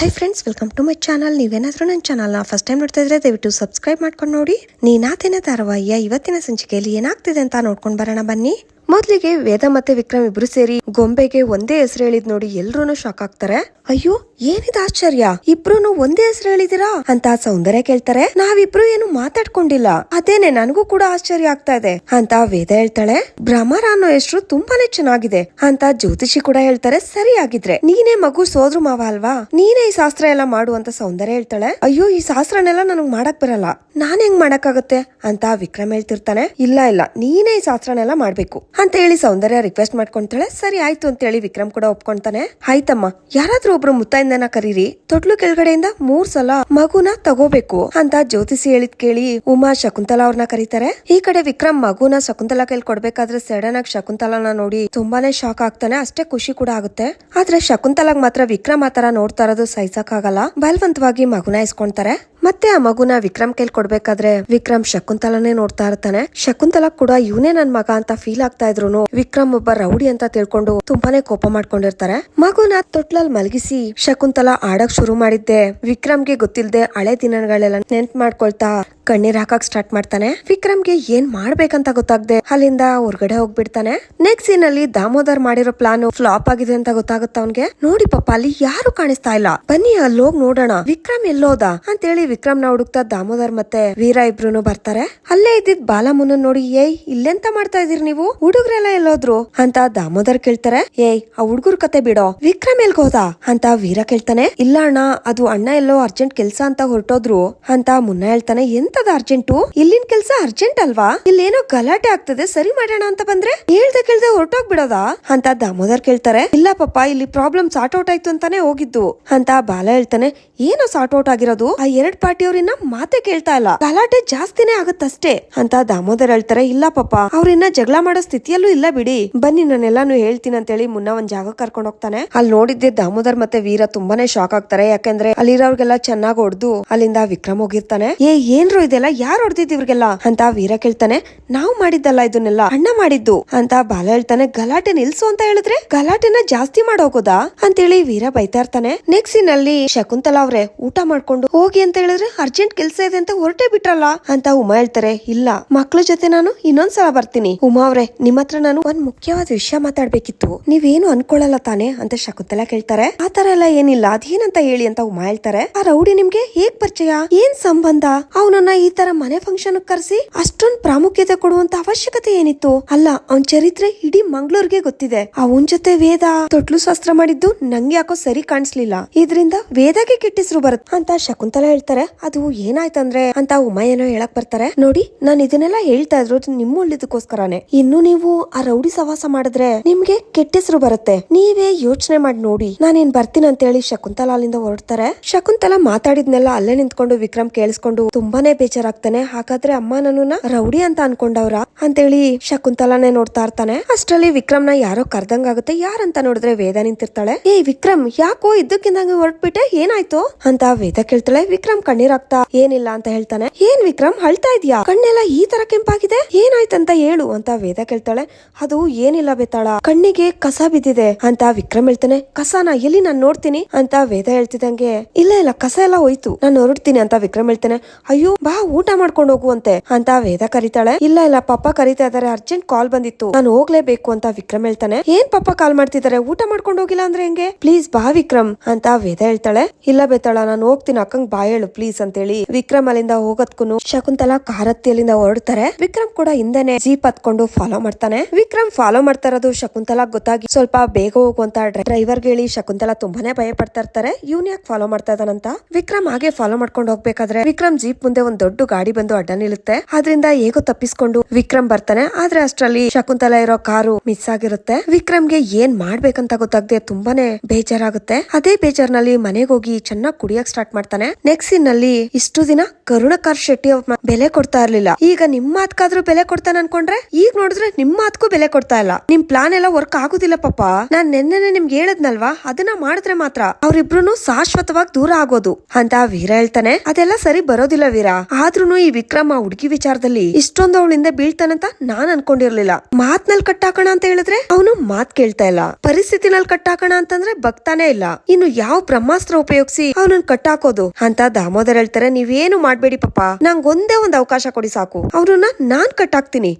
Hi friends welcome to my channel ನೀವೇನಾದರೂ ನನ್ನ ಚಾನಲ್ನ ಫಸ್ಟ್ ಟೈಮ್ ನೋಡ್ತಾ ಇದ್ರೆ ದಯವಿಟ್ಟು ಸಬ್ಸ್ಕ್ರೈಬ್ ಮಾಡ್ಕೊಂಡು ನೋಡಿ. ನೀನಾ ತಿನ್ನ ಧಾರಾವಾಹಿಯ ಇವತ್ತಿನ ಸಂಚಿಕೆಯಲ್ಲಿ ಏನಾಗ್ತಿದೆ ಅಂತ ನೋಡ್ಕೊಂಡು ಬರೋಣ ಬನ್ನಿ. ಮೊದ್ಲಿಗೆ ವೇದ ಮತ್ತೆ ವಿಕ್ರಮ್ ಇಬ್ರು ಸೇರಿ ಗೊಂಬೆಗೆ ಒಂದೇ ಹೆಸರು ಹೇಳಿದ್ ನೋಡಿ ಎಲ್ರೂನು ಶಾಕ್ ಆಗ್ತಾರೆ. ಅಯ್ಯೋ, ಏನಿದ ಆಶ್ಚರ್ಯ? ಇಬ್ರು ಒಂದೇ ಹೆಸರು ಹೇಳಿದಿರಾ? ಅಂತ ಸೌಂದರ್ಯ ಕೇಳ್ತಾರೆ. ನಾವಿಬ್ರು ಏನು ಮಾತಾಡ್ಕೊಂಡಿಲ್ಲ. ಅದೇನೆ ನನಗೂ ಕೂಡ ಆಶ್ಚರ್ಯ ಆಗ್ತಾ ಇದೆ. ಅಂತ ವೇದ ಹೇಳ್ತಾಳೆ. ಭ್ರಮರ ಅನ್ನೋ ಹೆಸರು ತುಂಬಾನೇ ಚೆನ್ನಾಗಿದೆ. ಅಂತ ಜ್ಯೋತಿಷಿ ಕೂಡ ಹೇಳ್ತಾರೆ. ಸರಿಯಾಗಿದ್ರೆ ನೀನೇ ಮಗು ಸೋದ್ರು ಮಾವ ಅಲ್ವಾ? ನೀನೇ ಈ ಶಾಸ್ತ್ರ ಎಲ್ಲ ಮಾಡು ಅಂತ ಸೌಂದರ್ಯ ಹೇಳ್ತಾಳೆ. ಅಯ್ಯೋ, ಈ ಶಾಸ್ತ್ರನೆಲ್ಲ ನನಗ್ ಮಾಡಕ್ ಬರಲ್ಲ. ನಾನ್ ಹೆಂಗ್ ಮಾಡಕ್ಕಾಗತ್ತೆ ಅಂತ ವಿಕ್ರಮ್ ಹೇಳ್ತಿರ್ತಾನೆ. ಇಲ್ಲ ಇಲ್ಲ, ನೀನೇ ಈ ಶಾಸ್ತ್ರನೆಲ್ಲ ಮಾಡ್ಬೇಕು. ಅಂತ ಹೇಳಿ ಸೌಂದರ್ಯ ರಿಕ್ವೆಸ್ಟ್ ಮಾಡ್ಕೊಂತಾಳೆ ಸರಿ, ಆಯ್ತು ಅಂತ ಹೇಳಿ ವಿಕ್ರಮ್ ಕೂಡ ಒಪ್ಕೊಂತಾನೆ. ಆಯ್ತಮ್ಮ, ಯಾರಾದ್ರೂ ಒಬ್ರು ಮುತ್ತೈಂದನ ಕರೀರಿ. ತೊಟ್ಲು ಕೆಳಗಡೆಯಿಂದ ಮೂರ್ ಸಲ ಮಗುನ ತಗೋಬೇಕು ಅಂತ ಜ್ಯೋತಿಷಿ ಹೇಳಿದ್ ಕೇಳಿ ಉಮಾ ಶಕುಂತಲಾ ಅವ್ರನ್ನ ಕರೀತಾರೆ. ಈ ಕಡೆ ವಿಕ್ರಮ್ ಮಗುನ ಶಕುಂತಲಾ ಕೈಲಿ ಕೊಡ್ಬೇಕಾದ್ರೆ ಸಡನ್ ಆಗಿ ಶಕುಂತಲಾನ ನೋಡಿ ತುಂಬಾನೇ ಶಾಕ್ ಆಗ್ತಾನೆ. ಅಷ್ಟೇ ಖುಷಿ ಕೂಡ ಆಗುತ್ತೆ. ಆದ್ರೆ ಶಕುಂತಲಾಗ್ ಮಾತ್ರ ವಿಕ್ರಮ್ ಆತರ ನೋಡ್ತಾ ಇರೋದು ಸಹಿಸಕ್ಕಾಗಲ್ಲ. ಬಲವಂತವಾಗಿ ಮಗುನ ಇಸ್ಕೊಂತಾರೆ ಮತ್ತೆ ಆ ಮಗುನ ವಿಕ್ರಮ್ ಕೈಲಿ ಕೊಡ್ಬೇಕಾದ್ರೆ ವಿಕ್ರಮ್ ಶಕುಂತಲನೇ ನೋಡ್ತಾ ಇರ್ತಾನೆ. ಶಕುಂತಲ ಕೂಡ ಇವನೇ ನನ್ ಮಗ ಅಂತ ಫೀಲ್ ಆಗ್ತಾ ಇದ್ರು ವಿಕ್ರಮ್ ಒಬ್ಬ ರೌಡಿ ಅಂತ ತಿಳ್ಕೊಂಡು ತುಂಬಾನೇ ಕೋಪ ಮಾಡ್ಕೊಂಡಿರ್ತಾರೆ. ಮಗುನ ತೊಟ್ಲಲ್ಲಿ ಮಲಗಿಸಿ ಶಕುಂತಲ ಆಡಕ್ ಶುರು ಮಾಡಿದ್ದೆ. ವಿಕ್ರಮ್ಗೆ ಗೊತ್ತಿಲ್ದೆ ಹಳೆ ದಿನಗಳೆಲ್ಲ ನೆನ್ಪ್ ಮಾಡ್ಕೊಳ್ತಾ ಕಣ್ಣೀರ್ ಹಾಕಕ್ ಸ್ಟಾರ್ಟ್ ಮಾಡ್ತಾನೆ. ವಿಕ್ರಮ್ಗೆ ಏನ್ ಮಾಡ್ಬೇಕಂತ ಗೊತ್ತಾಗ್ದೆ. ಅಲ್ಲಿಂದ ಹೊರಗಡೆ ಹೋಗ್ಬಿಡ್ತಾನೆ. ನೆಕ್ಸ್ಟ್ ಸೀನ್ ಅಲ್ಲಿ ದಾಮೋದರ್ ಮಾಡಿರೋ ಪ್ಲಾನ್ ಫ್ಲಾಪ್ ಆಗಿದೆ ಅಂತ ಗೊತ್ತಾಗುತ್ತ ಅವ್ನ್ಗೆ? ನೋಡಿ ಪಾಪ, ಅಲ್ಲಿ ಯಾರು ಕಾಣಿಸ್ತಾ ಇಲ್ಲ. ಬನ್ನಿ, ಅಲ್ಲಿ ಹೋಗ್ ನೋಡೋಣ. ವಿಕ್ರಮ್ ಎಲ್ಲೋದ? ಅಂತೇಳಿ ನ ಹುಡುಕ್ತಾ ದಾಮೋದರ್ ಮತ್ತೆ ವೀರ ಇಬ್ರು ಬರ್ತಾರೆ. ಅಲ್ಲೇ ಇದ್ದಿದ್ ಬಾಲಮುನ್ನ ನೋಡಿ, ಏಯ್, ಇಲ್ಲೆಂತ ಮಾಡ್ತಾ ಇದೀರಿ ನೀವು? ಹುಡುಗ್ರೆಲ್ಲ ಎಲ್ಲೋದ್ರು? ಅಂತ ದಾಮೋದರ್ ಕೇಳ್ತಾರೆ. ಏಯ್, ಆ ಹುಡುಗರ ಕತೆ ಬಿಡೋ. ವಿಕ್ರಮ್ ಎಲ್ಗೋದ ಅಂತ ವೀರ ಕೇಳ್ತಾನೆ. ಇಲ್ಲ ಅಣ್ಣ, ಅದು ಅಣ್ಣ ಎಲ್ಲೋ ಅರ್ಜೆಂಟ್ ಕೆಲ್ಸ ಅಂತ ಹೊರಟೋದ್ರು. ಅಂತ ಮುನ್ನ ಹೇಳ್ತಾನೆ. ಎಂತದ ಅರ್ಜೆಂಟು? ಇಲ್ಲಿನ ಕೆಲ್ಸ ಅರ್ಜೆಂಟ್ ಅಲ್ವಾ? ಇಲ್ಲೇನೋ ಗಲಾಟೆ ಆಗ್ತದೆ, ಸರಿ ಮಾಡೋಣ ಅಂತ ಬಂದ್ರೆ? ಹೇಳ್ದೆ ಕೇಳ್ದೆ ಹೊರಟೋಗ್ಬಿಡೋದಾ ಅಂತ ದಾಮೋದರ್ ಕೇಳ್ತಾರೆ. ಇಲ್ಲ ಪಾಪ ಇಲ್ಲಿ ಪ್ರಾಬ್ಲಮ್ ಸಾರ್ಟ್ ಔಟ್ ಆಯ್ತು ಅಂತಾನೆ ಹೋಗಿದ್ದು. ಅಂತ ಬಾಲ ಹೇಳ್ತಾನೆ, ಏನೋ ಸಾರ್ಟ್ ಔಟ್ ಆಗಿರೋದು? ಆ ಎರಡ್ ಪಾರ್ಟಿಯವ್ರಿನ್ನ ಮಾತೆ ಕೇಳ್ತಾ ಇಲ್ಲ. ಗಲಾಟೆ ಜಾಸ್ತಿನೇ ಆಗುತ್ತಷ್ಟೇ. ಅಂತ ದಾಮೋದರ್ ಹೇಳ್ತಾರೆ, ಇಲ್ಲ ಪಾಪ ಅವ್ರಿನ್ನ ಜಗಳ ಮಾಡೋ ಸ್ಥಿತಿಯಲ್ಲೂ ಇಲ್ಲ ಬಿಡಿ. ಬನ್ನಿ ನಾನೆಲ್ಲಾನು ಹೇಳ್ತೀನಿ ಅಂತ ಹೇಳಿ ಮುನ್ನ ಒಂದ್ ಜಾಗ ಕರ್ಕೊಂಡ್ ಹೋಗ್ತಾನೆ. ಅಲ್ಲಿ ನೋಡಿದ್ದೆ ದಾಮೋದರ್ ಮತ್ತೆ ವೀರ ತುಂಬಾನೇ ಶಾಕ್ ಆಗ್ತಾರೆ. ಯಾಕಂದ್ರೆ ಅಲ್ಲಿರೋರ್ಗೆಲ್ಲ ಚೆನ್ನಾಗ್ ಹೊಡ್ದು ಅಲ್ಲಿಂದ ವಿಕ್ರಮ್ ಹೋಗಿರ್ತಾನೆ. ಏ, ಏನ್ರು ಇದೆಲ್ಲ ಯಾರು ಹೊಡೆದಿದ್ದು ಇವ್ರಿಗೆಲ್ಲ? ಅಂತ ವೀರ ಕೇಳ್ತಾನೆ. ನಾವು ಮಾಡಿದ್ದಲ್ಲ ಇದನ್ನೆಲ್ಲ. ಅಣ್ಣ ಮಾಡಿದ್ದು. ಅಂತ ಬಾಲ ಹೇಳ್ತಾನೆ. ಗಲಾಟೆ ನಿಲ್ಸು ಅಂತ ಹೇಳಿದ್ರೆ ಗಲಾಟೆನ ಜಾಸ್ತಿ ಮಾಡೋಗೋದಾ ಅಂತೇಳಿ ವೀರ ಬೈತಾ ಇರ್ತಾನೆ. ನೆಕ್ಸ್ಟ್ನಲ್ಲಿ ಶಕುಂತಲಾ ಅವ್ರೆ ಊಟ ಮಾಡ್ಕೊಂಡು ಹೋಗಿ ಅಂತ ಹೇಳಿದ್ರೆ ಅರ್ಜೆಂಟ್ ಕೆಲ್ಸ ಇದೆ ಅಂತ ಹೊರಟೆ ಬಿಟ್ರಲ್ಲ? ಅಂತ ಉಮಾ ಹೇಳ್ತಾರೆ. ಇಲ್ಲ, ಮಕ್ಳ ಜೊತೆ ನಾನು ಇನ್ನೊಂದ್ಸಲ ಬರ್ತೀನಿ. ಉಮಾ ಅವ್ರೆ ನಿಮ್ ಹತ್ರ ನಾನು ಒಂದ್ ಮುಖ್ಯವಾದ ವಿಷಯ ಮಾತಾಡ್ಬೇಕಿತ್ತು. ನೀವೇನು ಅನ್ಕೊಳ್ಳಲ್ಲ ತಾನೆ? ಅಂತ ಶಕುಂತಲಾ ಕೇಳ್ತಾರೆ. ಆತರ ಎಲ್ಲ ಏನಿಲ್ಲ. ಅದೇನಂತ ಹೇಳಿ ಅಂತ ಉಮಾ ಹೇಳ್ತಾರೆ. ಆ ರೌಡಿ ನಿಮ್ಗೆ ಹೇಗ್ ಪರಿಚಯ? ಏನ್ ಸಂಬಂಧ? ಅವನನ್ನ ಈ ತರ ಮನೆ ಫಂಕ್ಷನ್ ಕರೆಸಿ ಅಷ್ಟೊಂದ್ ಪ್ರಾಮುಖ್ಯತೆ ಕೊಡುವಂತ ಅವಶ್ಯಕತೆ ಏನಿತ್ತು? ಅಲ್ಲ, ಅವನ್ ಚರಿತ್ರೆ ಇಡೀ ಮಂಗ್ಳೂರ್ಗೆ ಗೊತ್ತಿದೆ. ಅವನ್ ಜೊತೆ ವೇದ, ತೊಟ್ಲು ಶಾಸ್ತ್ರ ಮಾಡಿದ್ದು ನಂಗೆ ಯಾಕೋ ಸರಿ ಕಾಣಿಸ್ಲಿಲ್ಲ. ಇದ್ರಿಂದ ವೇದಕ್ಕೆ ಕೆಟ್ಟಿಸ್ರು ಬರುತ್ತೆ. ಅಂತ ಶಕುಂತಲಾ ಹೇಳ್ತಾರೆ. ಅದು ಏನಾಯ್ತಂದ್ರೆ, ಅಂತ ಉಮಾ ಏನೋ ಹೇಳಕ್ ಬರ್ತಾರೆ. ನೋಡಿ, ನಾನು ಇದನ್ನೆಲ್ಲ ಹೇಳ್ತಾ ಇದ್ರು ನಿಮ್ಮ ಒಳ್ಳೇದಕ್ಕೋಸ್ಕರನೇ. ಇನ್ನು ನೀವು ಆ ರೌಡಿ ಸವಾಸ ಮಾಡಿದ್ರೆ ನಿಮ್ಗೆ ಕೆಟ್ಟಿಸ್ರು ಬರುತ್ತೆ. ನೀವೇ ಯೋಚನೆ ಮಾಡಿ ನೋಡಿ. ನಾನೇನ್ ಬರ್ತೀನಿ ಅಂತ ಹೇಳಿ ಶಕುಂತಲಾ ಅಲ್ಲಿಂದ ಹೊರಡ್ತಾರೆ. ಶಕುಂತಲಾ ಮಾತಾಡಿದ್ನೆಲ್ಲ ಅಲ್ಲೇ ನಿಂತ್ಕೊಂಡು ವಿಕ್ರಮ್ ಕೇಳಿಸ್ಕೊಂಡು ತುಂಬಾನೇ ಬೇಜಾರಾಗ್ತಾನೆ. ಹಾಗಾದ್ರೆ ಅಮ್ಮ ನನ್ನನ್ನ ರೌಡಿ ಅಂತ ಅನ್ಕೊಂಡವ್ರ? ಅಂತೇಳಿ ಶಕುಂತಲಾನೇ ನೋಡ್ತಾ ಇರ್ತಾನೆ. ಅಷ್ಟರಲ್ಲಿ ನ ಯಾರೋ ಕರ್ದಂಗಾಗುತ್ತೆ. ಯಾರಂತ ನೋಡಿದ್ರೆ ವೇದ ನಿಂತಿರ್ತಾಳೆ. ಏ, ವಿಕ್ರಮ್, ಯಾಕೋ ಇದ್ದಕ್ಕಿಂದಂಗೆ ಹೊರಟ್ಬಿಟ್ಟೆ? ಏನಾಯ್ತು? ಅಂತ ವೇದ ಕೇಳ್ತಾಳೆ. ವಿಕ್ರಮ್ ಕಣ್ಣೀರಾಗ್ತಾ ಏನಿಲ್ಲ ಅಂತ ಹೇಳ್ತಾನೆ. ಏನ್ ವಿಕ್ರಮ್, ಅಳ್ತಾ ಇದ್ಯಾ? ಕಣ್ಣೆಲ್ಲ ಈ ತರ ಕೆಂಪಾಗಿದೆ? ಏನಾಯ್ತಂತ ಹೇಳು ಅಂತ ವೇದ ಕೇಳ್ತಾಳೆ. ಅದು ಏನಿಲ್ಲ ಬೇತಾಳ, ಕಣ್ಣಿಗೆ ಕಸ ಬಿದ್ದಿದೆ ಅಂತ ವಿಕ್ರಮ್ ಹೇಳ್ತಾನೆ. ಕಸನ ಎಲ್ಲಿ ನಾನ್ ನೋಡ್ತೀನಿ? ಅಂತ ವೇದ ಹೇಳ್ತಿದಂಗೆ ಇಲ್ಲ ಇಲ್ಲ, ಕಸ ಎಲ್ಲ ಹೋಯ್ತು, ನಾನು ಹೊರಡ್ತೀನಿ ಅಂತ ವಿಕ್ರಮ್ ಹೇಳ್ತಾನೆ. ಅಯ್ಯೋ, ಬಾ, ಊಟ ಮಾಡ್ಕೊಂಡು ಹೋಗುವಂತೆ ಅಂತ ವೇದ ಕರೀತಾಳೆ. ಇಲ್ಲ ಇಲ್ಲ, ಪಾಪ ಕರೀತಾ ಇದಾರೆ ಅರ್ಜೆಂಟ್ ಕಾಲ್ ಬಂದಿತ್ತು, ನಾನು ಹೋಗ್ಲೇಬೇಕು ಅಂತ ವಿಕ್ರಮ್ ಹೇಳ್ತಾನೆ. ಏನ್ ಪಪ್ಪ ಕಾಲ್ ಮಾಡ್ತಿದ್ದಾರೆ, ಊಟ ಮಾಡ್ಕೊಂಡು ಹೋಗಿಲ್ಲ ಅಂದ್ರೆ ಹೆಂಗೆ? ಪ್ಲೀಸ್, ಬಾ, ವಿಕ್ರಮ್ ಅಂತ ವೇದ ಹೇಳ್ತಾಳೆ. ಇಲ್ಲ ಬೇತಾಳ, ನಾನು ಹೋಗ್ತೀನಿ, ಅಕ್ಕಂಗ್ ಬಾ ಹೇಳು, ಪ್ಲೀಸ್ ಅಂತೇಳಿ ವಿಕ್ರಮ್ ಅಲ್ಲಿಂದ ಹೋಗೋದ್ಕು ಶಕುಂತಲಾ ಕಾರತ್ತಿಯಲ್ಲಿಂದ ಹೊರಡ್ತಾರೆ. ವಿಕ್ರಮ್ ಕೂಡ ಹಿಂದೆನೆ ಜೀಪ್ ಹತ್ಕೊಂಡು ಫಾಲೋ ಮಾಡ್ತಾನೆ. ವಿಕ್ರಮ್ ಫಾಲೋ ಮಾಡ್ತಾ ಇರೋದು ಶಕುಂತಲಾ ಗೊತ್ತಾಗಿ ಸ್ವಲ್ಪ ಬೇಗ ಹೋಗುವಂತ ಡ್ರೈವರ್ ಹೇಳಿ ಶಕುಂತಲಾ ತುಂಬಾನೇ ಭಯ ಪಡ್ತಾ ಇರ್ತಾರೆ. ಇವ್ನ ಯಾಕೆ ಫಾಲೋ ಮಾಡ್ತಾ ಇದ್ದಾನಂತ ವಿಕ್ರಮ್ ಹಾಗೆ ಫಾಲೋ ಮಾಡ್ಕೊಂಡು ಹೋಗ್ಬೇಕಾದ್ರೆ ವಿಕ್ರಮ್ ಜೀಪ್ ಮುಂದೆ ಒಂದ್ ದೊಡ್ಡ ಗಾಡಿ ಬಂದು ಅಡ್ಡ ನಿಲ್ಲುತ್ತೆ. ಅದರಿಂದ ಹೇಗೋ ತಪ್ಪಿಸ್ಕೊಂಡು ವಿಕ್ರಮ್ ಬರ್ತಾನೆ. ಆದ್ರೆ ಅಷ್ಟರಲ್ಲಿ ಶಕುಂತಲಾ ಇರೋ ಕಾರು ಮಿಸ್ ಆಗಿರುತ್ತೆ. ವಿಕ್ರಮ್ಗೆ ಏನ್ ಮಾಡ್ಬೇಕಂತ ಗೊತ್ತಾಗದೆ ತುಂಬಾನೇ ಬೇಜಾರಾಗುತ್ತೆ. ಅದೇ ಬೇಜಾರ್ನಲ್ಲಿ ಮನೆಗೆ ಹೋಗಿ ಚೆನ್ನಾಗಿ ಕುಡಿಯಕ್ ಸ್ಟಾರ್ಟ್ ಮಾಡ್ತಾನೆ. ನೆಕ್ಸ್ಟ್ನಲ್ಲಿ ಇಷ್ಟು ದಿನ ಕರುಣಕರ್ ಶೆಟ್ಟಿ ಬೆಲೆ ಕೊಡ್ತಾ ಇರ್ಲಿಲ್ಲ. ಈಗ ನಿಮ್ಮ ಮಾತ್ಕಾದ್ರೂ ಬೆಲೆ ಕೊಡ್ತಾನೆ ಅನ್ಕೊಂಡ್ರೆ, ಈಗ ನೋಡಿದ್ರೆ ನಿಮ್ ಮಾತ್ಗೂ ಬೆಲೆ ಕೊಡ್ತಾ ಇಲ್ಲ. ನಿಮ್ ಪ್ಲಾನ್ ಎಲ್ಲ ವರ್ಕ್ ಆಗುದಿಲ್ಲ ಪಾಪ. ನಾನ್ ನಿನ್ನೆನೆ ನಿಮ್ಗೆ ಹೇಳದ್ನಲ್ವಾ? ಅದನ್ನ ಮಾಡಿದ್ರೆ ಮಾತ್ರ ಅವ್ರಿಬ್ರು ಶಾಶ್ವತವಾಗಿ ದೂರ ಆಗೋದು. ಅಂತ ವೀರ ಹೇಳ್ತಾನೆ. ಅದೆಲ್ಲ ಸರಿ ಬರೋದಿಲ್ಲ ವೀರ. ಆದ್ರೂನು ಈ ವಿಕ್ರಮ ಹುಡುಗಿ ವಿಚಾರದಲ್ಲಿ ಇಷ್ಟೊಂದು ಅವಳಿಂದ ಬೀಳ್ತಾನಂತ ನಾನ್ ಅನ್ಕೊಂಡಿರ್ಲಿಲ್ಲ. ಮಾತ್ನಲ್ಲಿ ಕಟ್ಟಾಕೋಣ ಅಂತ ಹೇಳಿದ್ರೆ ಅವನು ಮಾತ್ ಕೇಳ್ತಾ ಇಲ್ಲ. ಪರಿಸ್ಥಿತಿನಲ್ಲಿ ಕಟ್ಟಾಕೋಣ ಅಂತಂದ್ರೆ ಬಗ್ತಾನೆ ಇಲ್ಲ. ಇನ್ನು ಯಾವ ಬ್ರಹ್ಮಾಸ್ತ್ರ ಉಪಯೋಗಿಸಿ ಅವನನ್ನ ಕಟ್ಟಾಕೋದು? ಅಂತ ದಾಮೋದರ್ ಹೇಳ್ತಾರೆ, ನೀವೇನು ಮಾಡ್ಬೇಡಿ ಪಾಪ. ನಂಗೊಂದೇ ಒಂದೇ ಒಂದ್ ಅವಕಾಶ ಕೊಡಿ ಸಾಕು. ಅವ್ರನ್ನ ನಾನ್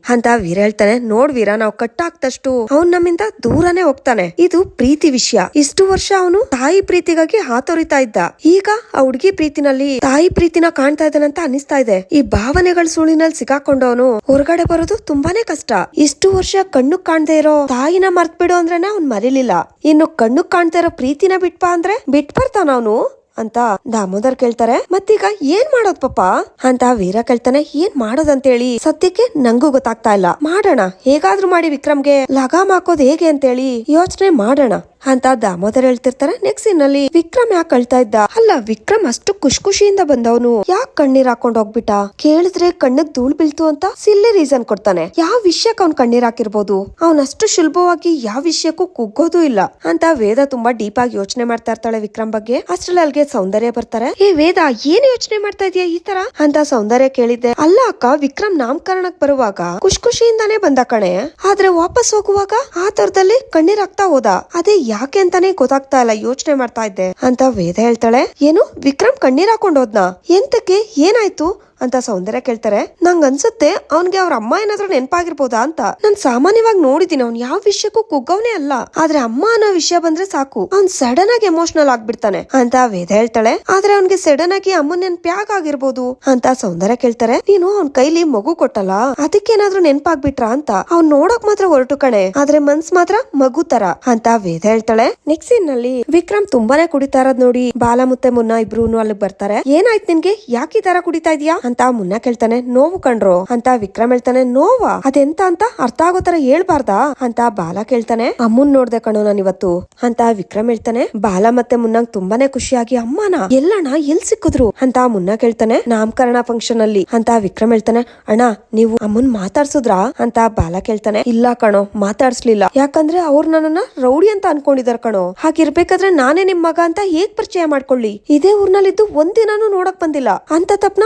ಅಂತ ವೀರ ಹೇಳ್ತಾನೆ. ನೋಡ್ ವೀರ, ನಾವ್ ಕಟ್ಟಾಕ್ತಷ್ಟು ಅವ್ನ್ ನಮ್ಮಿಂದ ದೂರನೇ ಹೋಗ್ತಾನೆ. ಇದು ಪ್ರೀತಿ ವಿಷಯ. ಇಷ್ಟು ವರ್ಷ ಅವನು ತಾಯಿ ಪ್ರೀತಿಗಾಗಿ ಹಾತೊರಿತಾ ಇದ್ದ. ಈಗ ಆ ಹುಡುಗಿ ಪ್ರೀತಿನಲ್ಲಿ ತಾಯಿ ಪ್ರೀತಿನ ಕಾಣ್ತಾ ಇದ್ದಾನಂತ ಅನಿಸ್ತಾ ಇದೆ. ಈ ಭಾವನೆಗಳ ಸುಳಿನಲ್ಲಿ ಸಿಗಾಕೊಂಡವನು ಹೊರಗಡೆ ಬರೋದು ತುಂಬಾನೇ ಕಷ್ಟ. ಇಷ್ಟು ವರ್ಷ ಕಣ್ಣು ಕಾಣ್ದೇ ಇರೋ ತಾಯಿನ ಮರ್ತ್ ಬಿಡು ಅಂದ್ರೆ ಅವ್ನ್ ಮರಿಲಿಲ್ಲ. ಇನ್ನು ಕಣ್ಣು ಕಾಣ್ತಾ ಇರೋ ಪ್ರೀತಿನ ಬಿಟ್ಪಾ ಅಂದ್ರೆ ಬಿಟ್ ಬರ್ತಾನ ಅವನು? ಅಂತ ದಾಮೋದರ್ ಕೇಳ್ತಾರೆ. ಮತ್ತೀಗ ಏನ್ ಮಾಡೋದ್ ಪಾಪ? ಅಂತ ವೀರ ಕೇಳ್ತಾನೆ, ಏನ್ ಮಾಡೋದಂತೇಳಿ? ಸದ್ಯಕ್ಕೆ ನಂಗೂ ಗೊತ್ತಾಗ್ತಾ ಇಲ್ಲ. ಮಾಡೋಣ, ಹೇಗಾದ್ರೂ ಮಾಡಿ ವಿಕ್ರಮ್ಗೆ ಲಗಾಮ್ ಹಾಕೋದ್ ಹೇಗೆ ಅಂತೇಳಿ ಯೋಚನೆ ಮಾಡೋಣ. ಅಂತ ದಾಮೋದರ್ ಹೇಳ್ತಿರ್ತಾರೆ ನೆಕ್ಸ್ಟ್ನಲ್ಲಿ ವಿಕ್ರಮ್ ಯಾಕೆ ಅಳ್ತಾ ಇದ್ದ? ಅಲ್ಲ, ವಿಕ್ರಮ್ ಅಷ್ಟು ಖುಷ್ ಖುಷಿಯಿಂದ ಬಂದವನು. ಯಾಕೆ ಕಣ್ಣೀರ್ ಹಾಕೊಂಡ್ ಹೋಗ್ಬಿಟ್ಟ? ಕೇಳಿದ್ರೆ ಕಣ್ಣಗ್ ಧೂಳ್ ಬೀಳ್ತು ಅಂತ ಸಿಲ್ಲಿ ರೀಸನ್ ಕೊಡ್ತಾನೆ. ಯಾವ ವಿಷಯಕ್ಕೆ ಅವ್ನ್ ಕಣ್ಣೀರ್ ಹಾಕಿರ್ಬೋದು? ಅವ್ನ್ ಅಷ್ಟು ಸುಲಭವಾಗಿ ಯಾವ ವಿಷಯಕ್ಕೂ ಕುಗ್ಗೋದು ಇಲ್ಲ ಅಂತ ವೇದ ತುಂಬಾ ಡೀಪ್ ಆಗಿ ಯೋಚನೆ ಮಾಡ್ತಾ ಇರ್ತಾಳೆ ವಿಕ್ರಮ್ ಬಗ್ಗೆ. ಅಷ್ಟ್ರಲ್ಲಿ ಅಲ್ಲಿಗೆ ಸೌಂದರ್ಯ ಬರ್ತಾರೆ. ಏ ವೇದ, ಏನ್ ಯೋಚನೆ ಮಾಡ್ತಾ ಇದೀಯ ಈ ತರ? ಅಂತ ಸೌಂದರ್ಯ ಕೇಳಿದ್ದೆ. ಅಲ್ಲ ಅಕ್ಕ, ವಿಕ್ರಮ್ ನಾಮಕರಣಕ್ ಬರುವಾಗ ಖುಷ್ ಖುಷಿಯಿಂದಾನೇ ಬಂದ ಕಣೆ. ಆದ್ರೆ ವಾಪಸ್ ಹೋಗುವಾಗ ಆ ತರದಲ್ಲಿ ಕಣ್ಣೀರ್ ಹಾಕ್ತಾ ಹೋದ. ಅದೇ ಯಾಕೆ ಅಂತಾನೆ ಗೊತ್ತಾಗ್ತಾ ಇಲ್ಲ, ಯೋಚನೆ ಮಾಡ್ತಾ ಇದ್ದೆ. ಅಂತ ವೇದ ಹೇಳ್ತಾಳೆ, ಏನು? ವಿಕ್ರಮ್ ಕಣ್ಣೀರ್ ಹಾಕೊಂಡ್ ಹೋದ್ನಾ? ಎಂತಕ್ಕೆ? ಏನಾಯ್ತು? ಅಂತ ಸೌಂದರ್ಯ ಕೇಳ್ತಾರೆ. ನಂಗ್ ಅನ್ಸುತ್ತೆ ಅವ್ನ್ಗೆ ಅವ್ರ ಅಮ್ಮ ಏನಾದ್ರೂ ನೆನಪಾಗಿರ್ಬೋದಾ ಅಂತ. ನಾನ್ ಸಾಮಾನ್ಯವಾಗಿ ನೋಡಿದೀನಿ ಅವ್ನ್ ಯಾವ ವಿಷಯಕ್ಕೂ ಕುಗ್ಗವನೇ ಅಲ್ಲ. ಆದ್ರೆ ಅಮ್ಮ ಅನ್ನೋ ವಿಷಯ ಬಂದ್ರೆ ಸಾಕು. ಅವ್ನ್ ಸಡನ್ ಆಗಿ ಎಮೋಷನಲ್ ಆಗ್ಬಿಡ್ತಾನೆ ಅಂತ ವೇದ ಹೇಳ್ತಾಳೆ. ಆದ್ರೆ ಅವ್ನ್ಗೆ ಸಡನ್ ಆಗಿ ಅಮ್ಮನ್ ನೆನ್ಪ್ ಯಾಕೆ ಆಗಿರ್ಬೋದು ಅಂತ ಸೌಂದರ್ಯ ಕೇಳ್ತಾರೆ. ನೀನು ಅವ್ನ್ ಕೈಲಿ ಮಗು ಕೊಟ್ಟಲ್ಲ. ಅದಕ್ಕೇನಾದ್ರೂ ನೆನ್ಪಾಗ್ಬಿಟ್ರಾ ಅಂತ. ಅವ್ನ್ ನೋಡಕ್ ಮಾತ್ರ ಹೊರಟು ಕಣೆ. ಆದ್ರೆ ಮನ್ಸ್ ಮಾತ್ರ ಮಗು ತರ ಅಂತ ವೇದ ಹೇಳ್ತಾಳೆ. ನೆಕ್ಸ್ಟ್ ಸೀನ್ನಲ್ಲಿ ವಿಕ್ರಮ್ ತುಂಬಾನೇ ಕುಡಿತಾ ಇರೋದ್ ನೋಡಿ. ಬಾಲ ಮುತ್ತೆ ಮುನ್ನ ಇಬ್ರು ಅಲ್ಲಿಗೆ ಬರ್ತಾರೆ. ಏನಾಯ್ತು ನಿನ್ಗೆ? ಯಾಕೆ ಈ ತರ ಕುಡಿತಾ ಇದೀಯಾ? ಅಂತ ಮುನ್ನ ಕೇಳ್ತಾನೆ, ನೋವು ಕಂಡ್ರು ಅಂತ ವಿಕ್ರಮ್ ಹೇಳ್ತಾನೆ, ನೋವಾ? ಅದೆಂತ ಅಂತ ಅರ್ಥ ಆಗೋ ತರ ಹೇಳ್ಬಾರ್ದಾ? ಅಂತ ಬಾಲ ಕೇಳ್ತಾನೆ, ಅಮ್ಮನ್ ನೋಡ್ದೆ ಕಣೋ ನಾನ್ ಇವತ್ತು ಅಂತ ವಿಕ್ರಮ್ ಹೇಳ್ತಾನೆ, ಬಾಲ ಮತ್ತೆ ಮುನ್ನಂಗ್ ತುಂಬಾನೇ ಖುಷಿಯಾಗಿ, ಅಮ್ಮನ, ಎಲ್ಲಣ್ಣ ಎಲ್ ಸಿಕ್ಕಿದ್ರು? ಅಂತ ಮುನ್ನ ಕೇಳ್ತಾನೆ, ನಾಮಕರಣ ಫಂಕ್ಷನ್ ಅಲ್ಲಿ. ಅಂತ ವಿಕ್ರಮ್ ಹೇಳ್ತಾನೆ, ಅಣ್ಣ, ನೀವು ಅಮ್ಮನ್ ಮಾತಾಡ್ಸುದ್ರ? ಅಂತ ಬಾಲ ಕೇಳ್ತಾನೆ, ಇಲ್ಲ ಕಣೋ, ಮಾತಾಡ್ಸ್ಲಿಲ್ಲ. ಯಾಕಂದ್ರೆ ಅವ್ರು ನನ್ನನ್ನ ರೌಡಿ ಅಂತ ಅನ್ಕೊಂಡಿದಾರ ಕಣೋ. ಹಾಗಿರ್ಬೇಕಾದ್ರೆ ನಾನೇ ನಿಮ್ ಮಗ ಅಂತ ಹೇಗ್ ಪರಿಚಯ ಮಾಡ್ಕೊಳ್ಳಿ? ಇದೇ ಊರ್ನಲ್ಲಿದ್ದು ಒಂದಿನಾನು ನೋಡಕ್ ಬಂದಿಲ್ಲ. ಅಂತ ತಪ್ನ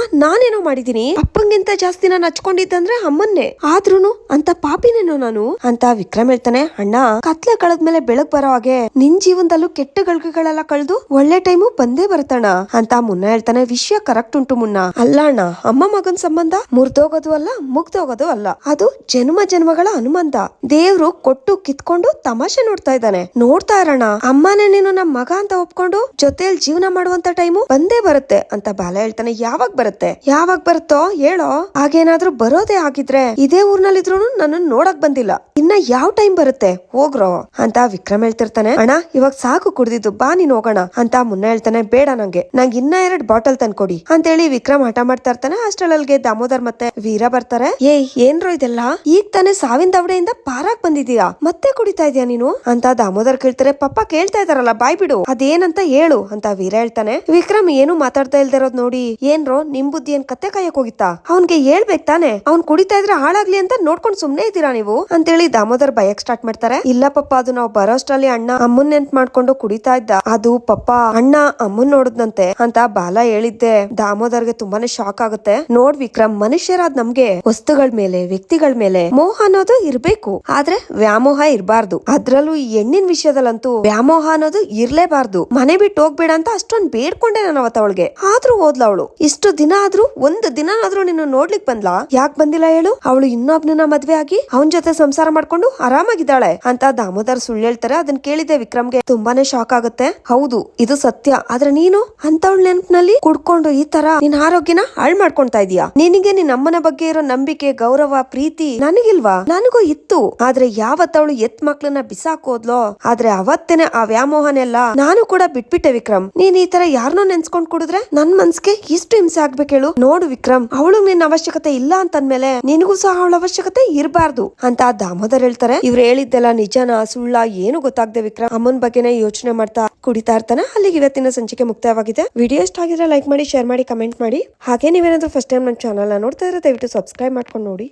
ನಾನೇನೋ ಮಾಡಿದೀನಿ ಅಪ್ಪಂಗಿಂತ ಜಾಸ್ತಿ ನಾನು ಹಚ್ಕೊಂಡಿದ್ದಂದ್ರೆ ಅಮ್ಮನ್ನೇ. ಆದ್ರೂನು ಅಂತ ಪಾಪಿನೇನು ನಾನು. ಅಂತ ವಿಕ್ರಮ್ ಹೇಳ್ತಾನೆ, ಅಣ್ಣ, ಕತ್ಲೆ ಕಳೆದ್ಮೇಲೆ ಬೆಳಗ್ ಬರೋ ಹಾಗೆ ನಿನ್ ಜೀವನದಲ್ಲೂ ಕೆಟ್ಟ ಗಳಿಗೆಗಳೆಲ್ಲ ಕಳೆದು ಒಳ್ಳೆ ಟೈಮು ಬಂದೇ ಬರ್ತಣ ಅಂತ ಮುನ್ನ ಹೇಳ್ತಾನೆ, ವಿಷಯ ಕರೆಕ್ಟ್ ಉಂಟು ಮುನ್ನ. ಅಲ್ಲ ಅಣ್ಣ, ಅಮ್ಮ ಮಗನ್ ಸಂಬಂಧ ಮುರ್ದೋಗೋದು ಅಲ್ಲ, ಮುಗ್ದೋಗೋದು ಅಲ್ಲ. ಅದು ಜನ್ಮ ಜನ್ಮಗಳ ಅನುಮಂಧ ದೇವ್ರು ಕೊಟ್ಟು ಕಿತ್ಕೊಂಡು ತಮಾಷೆ ನೋಡ್ತಾ ಇದ್ದಾನೆ. ನೋಡ್ತಾ ಇರೋಣ ಅಮ್ಮನೇ ನೀನು ನಮ್ ಮಗ ಅಂತ ಒಪ್ಕೊಂಡು ಜೊತೆಯಲ್ಲಿ ಜೀವನ ಮಾಡುವಂತ ಟೈಮು ಬಂದೇ ಬರುತ್ತೆ, ಅಂತ ಬಾಲ ಹೇಳ್ತಾನೆ, ಯಾವಾಗ ಬರುತ್ತೆ? ಯಾವಾಗ ಬರುತ್ತೋ ಹೇಳೋ ಹಾಗೇನಾದ್ರೂ ಬರೋದೇ ಆಗಿದ್ರೆ ಇದೇ ಊರ್ನಲ್ಲಿದ್ರು ನನ್ನ ನೋಡಕ್ ಬಂದಿಲ್ಲ. ಇನ್ನ ಯಾವ ಟೈಮ್ ಬರುತ್ತೆ? ಹೋಗ್ರೋ. ಅಂತ ವಿಕ್ರಮ್ ಹೇಳ್ತಿರ್ತಾನೆ. ಅಣ್ಣ, ಇವಾಗ ಸಾಕು ಕುಡ್ದಿದ್ದು. ಬಾ ನೀನ್ ಹೋಗೋಣ ಅಂತ ಮುನ್ನ ಹೇಳ್ತಾನೆ. ಬೇಡ ನಂಗೆ. ನಂಗೆ ಇನ್ನ ಎರಡ್ ಬಾಟಲ್ ತಂದ್ಕೊಡಿ ಅಂತೇಳಿ ವಿಕ್ರಮ್ ಹಠ ಮಾಡ್ತಾ ಇರ್ತಾನೆ. ಅಷ್ಟರಲ್ಲಿಗೆ ದಾಮೋದರ್ ಮತ್ತೆ ವೀರ ಬರ್ತಾರೆ. ಏ ಏನ್ರೋ ಇದೆಲ್ಲ? ಈಗ ತಾನೇ ಸಾವಿನ ದವಡೆಯಿಂದ ಪಾರಾಕ್ ಬಂದಿದೀಯಾ ಮತ್ತೆ ಕುಡಿತಾ ಇದೀಯಾ ನೀನು? ಅಂತ ದಾಮೋದರ್ ಕೇಳ್ತಾರೆ. ಪಪ್ಪ ಕೇಳ್ತಾ ಇದಾರಲ್ಲ ಬಾಯ್ ಬಿಡು. ಅದೇನಂತ ಹೇಳು ಅಂತ ವೀರ ಹೇಳ್ತಾನೆ. ವಿಕ್ರಮ್ ಏನು ಮಾತಾಡ್ತಾ ಇಲ್ದಿರೋದ್ ನೋಡಿ. ಏನ್ರೋ, ನಿಮ್ ಬುದ್ಧಿ ಏನ್ ಕತ್ತೆ ಕಾಯಕ್ ಹೋಗಿತ್ತಾ? ಅವ್ನ್ಗೆ ಹೇಳ್ಬೇಕ್ ತಾನೆ? ಅವ್ನ್ ಕುಡಿತಾ ಇದ್ರೆ ಹಾಳಾಗ್ಲಿ ಅಂತ ನೋಡ್ಕೊಂಡ್ ಸುಮ್ನೆ ಇದ್ದೀರಾ ನೀವು? ಅಂತೇಳಿ ದಾಮೋದರ್ ಬಯಕ್ ಸ್ಟಾರ್ಟ್ ಮಾಡ್ತಾರೆ. ಇಲ್ಲ ಪಪ್ಪ, ಅದು ನಾವು ಬರೋಷ್ಟ್ರಲ್ಲಿ ಅಣ್ಣ ಅಮ್ಮನ್ ನೆನ್ಪ್ ಮಾಡ್ಕೊಂಡು ಕುಡಿತಾ ಇದ್ದ. ಅದು ಪಪ್ಪ, ಅಣ್ಣ ಅಮ್ಮನ್ ನೋಡಿದ್ನಂತೆ ಅಂತ ಬಾಲ ಹೇಳಿದ್ದೆ. ದಾಮೋದರ್ಗೆ ತುಂಬಾನೇ ಶಾಕ್ ಆಗುತ್ತೆ. ನೋಡ್ ವಿಕ್ರಮ್, ಮನುಷ್ಯರಾದ್ ನಮ್ಗೆ ವಸ್ತುಗಳ ಮೇಲೆ, ವ್ಯಕ್ತಿಗಳ ಮೇಲೆ ಮೋಹ ಅನ್ನೋದು ಇರ್ಬೇಕು. ಆದ್ರೆ ವ್ಯಾಮೋಹ ಇರಬಾರ್ದು. ಅದ್ರಲ್ಲೂ ಹೆಣ್ಣಿನ ವಿಷಯದಲ್ಲಂತೂ ವ್ಯಾಮೋಹ ಅನ್ನೋದು ಇರ್ಲೇಬಾರ್ದು. ಮನೆ ಬಿಟ್ಟು ಹೋಗ್ಬೇಡ ಅಂತ ಅಷ್ಟೊಂದ್ ಬೇಡ್ಕೊಂಡೆ ನಾನು ಅವತ್ತ ಅವಳಿಗೆ. ಆದ್ರೂ ಓದ್ಲ ಅವಳು. ಇಷ್ಟು ದಿನ ಆದ್ರೂ ಒಂದು ದಿನಾದ್ರೂ ನಿನ್ನ ನೋಡ್ಲಿಕ್ ಬಂದ್ಲಾ? ಯಾಕೆ ಬಂದಿಲ್ಲ ಹೇಳು? ಅವಳು ಇನ್ನೊಬ್ನ ಮದ್ವೆ ಆಗಿ ಅವನ್ ಜೊತೆ ಸಂಸಾರ ಮಾಡ್ಕೊಂಡು ಆರಾಮಾಗಿದ್ದಾಳೆ ಅಂತ ದಾಮೋದರ್ ಸುಳ್ಳು ಹೇಳ್ತಾರೆ. ಅದನ್ನ ಕೇಳಿದೆ ವಿಕ್ರಮ್ಗೆ. ತುಂಬಾನೇ ಶಾಕ್ ಆಗುತ್ತೆ. ಹೌದು, ಇದು ಸತ್ಯ. ಆದ್ರೆ ನೀನು ಅಂತವಳ ನೆನಪಿನಲ್ಲಿ ಕುಡ್ಕೊಂಡು ಈ ತರ ನಿನ್ ಆರೋಗ್ಯನ ಹಾಳು ಮಾಡ್ಕೊಂತ ಇದೀಯಾ? ನಿನಗೆ ನಿನ್ ಅಮ್ಮನ ಬಗ್ಗೆ ಇರೋ ನಂಬಿಕೆ, ಗೌರವ, ಪ್ರೀತಿ ನನಗಿಲ್ವಾ? ನನಗೂ ಇತ್ತು. ಆದ್ರೆ ಯಾವತ್ತವಳು ಎತ್ ಮಕ್ಳನ್ನ ಬಿಸಾಕೋದ್ಲೋ ಆದ್ರೆ ಅವತ್ತೇನೆ ಆ ವ್ಯಾಮೋಹನೆಲ್ಲ ನಾನು ಕೂಡ ಬಿಟ್ಬಿಟ್ಟೆ ವಿಕ್ರಮ್. ನೀನ್ ಈ ತರ ಯಾರನ್ನೋ ನೆನ್ಸ್ಕೊಂಡ್ ಕುಡಿದ್ರೆ ನನ್ ಮನ್ಸ್ಗೆ ಇಷ್ಟು ಹಿಂಸೆ ಆಗ್ಬೇಕು ಹೇಳು. ನೋಡು ವಿಕ್ರಮ್, ಅವಳು ನಿನ್ ಅವಶ್ಯಕತೆ ಇಲ್ಲ ಅಂತಂದ್ಮೇಲೆ ನಿನಗೂ ಸಹ ಅವಳ ಅವಶ್ಯಕತೆ ಇರಬಾರ್ದು ಅಂತ ದಾಮೋದರ್ ಹೇಳ್ತಾರೆ. ಇವ್ರು ಹೇಳಿದ್ದೆಲ್ಲ ನಿಜನಾ ಸುಳ್ಳ ಏನು ಗೊತ್ತಾಗದೆ ವಿಕ್ರಮ್. ಅಮ್ಮನ್ ಬಗ್ಗೆನೇ ಯೋಚನೆ ಮಾಡ್ತಾ ಕುಡಿತಾ ಇರ್ತಾನೆ. ಅಲ್ಲಿಗೆ ಇವತ್ತಿನ ಸಂಚಿಕೆ ಮುಕ್ತಾಯವಾಗಿದೆ. ವಿಡಿಯೋ ಇಷ್ಟ ಆಗಿದ್ರೆ ಲೈಕ್ ಮಾಡಿ, ಶೇರ್ ಮಾಡಿ, ಕಮೆಂಟ್ ಮಾಡಿ. ಹಾಗೆ ನೀವೇನಾದ್ರೂ ಫಸ್ಟ್ ಟೈಮ್ ನನ್ನ ಚಾನಲ್ ನೋಡ್ತಾ ಇದ್ರೆ ದಯವಿಟ್ಟು ಸಬ್ಸ್ಕ್ರೈಬ್ ಮಾಡ್ಕೊಂಡು ನೋಡಿ.